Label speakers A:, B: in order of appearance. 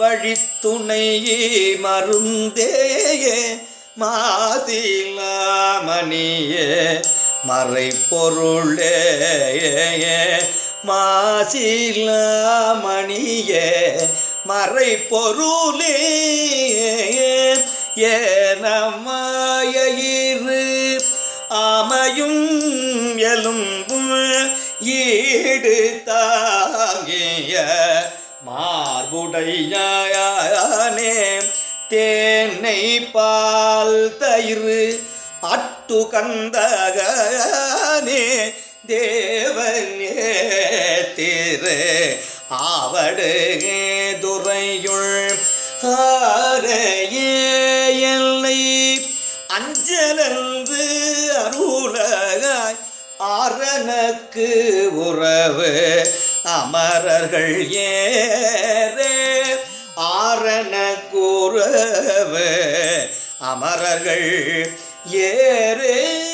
A: வழித்துணையே மருந்தேயே மாதிலாமணியே மறைப்பொருளே மாசிலாமணியே மறைப்பொருளே ஏனமாயிரு அமையும் எலும்பும் ஈடு தாங்கிய மார்புடையானே தேனை பால் தயிர் அட்டு கந்தகனே தேவனே திரு ஆவடு துறையுள் ஆரையே எல்லை அஞ்சலந்து அருளகாய் ஆரணக்கு உறவு அமரர்கள் ஏறே ஆரண கூறவே. அமரர்கள் ஏறே.